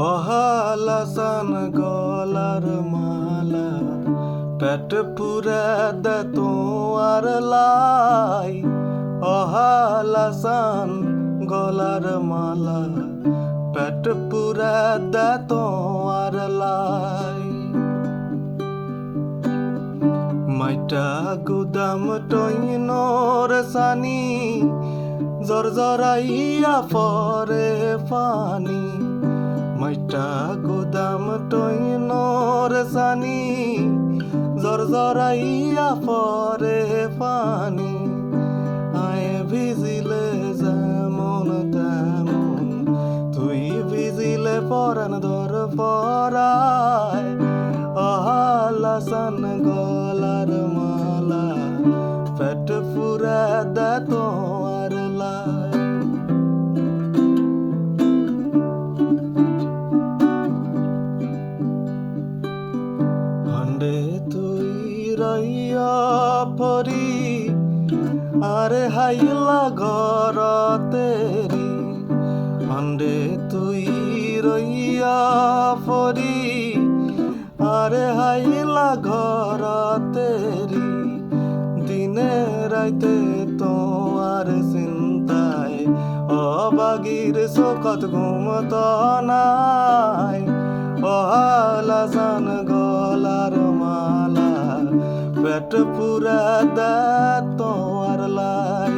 অহালাসান গলার মালা, পেট পুরে দে তোমার লাই। অহালাসান গলার মালা, পেট পুরে দে তোমার লাই। মাইটা গুদাম টইনর সানি জরজরাইয়া পরে পানি। মাইটা গুদাম টইনর সানি জরজরাইয়া পরে পানি। আয় ভিজিলে যেমন তেমন, তুই ভিজিলে পরান ধর পরায়। অহালাসান গলার রইয়া পরি আরে হাইলা ঘর তেরি। হন্ডে তুই রইয়া পরি আরে হাইলা ঘর তেরি। দিনে রাইতে তোমার চিন্তায় অবাগির শোকত ঘুমত নাই। গলার মালা পেট পুরা দে তোমার লাই।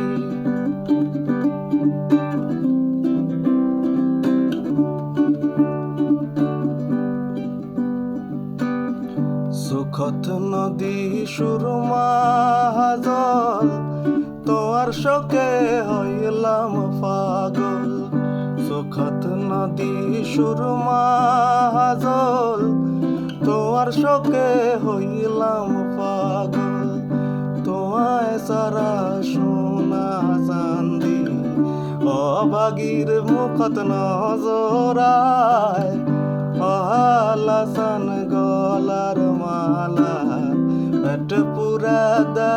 সুখত নদী সুরমা জল তোমার শোকে হইলাম পাগল। সুখত নদী সুরমা জল তোমার শোকে হইলাম পাগল। তোমায় সারা সোনা চান্দি। অবাগির মুখত নজরায় অহালাসান গলার মালা। পেট পুরা দা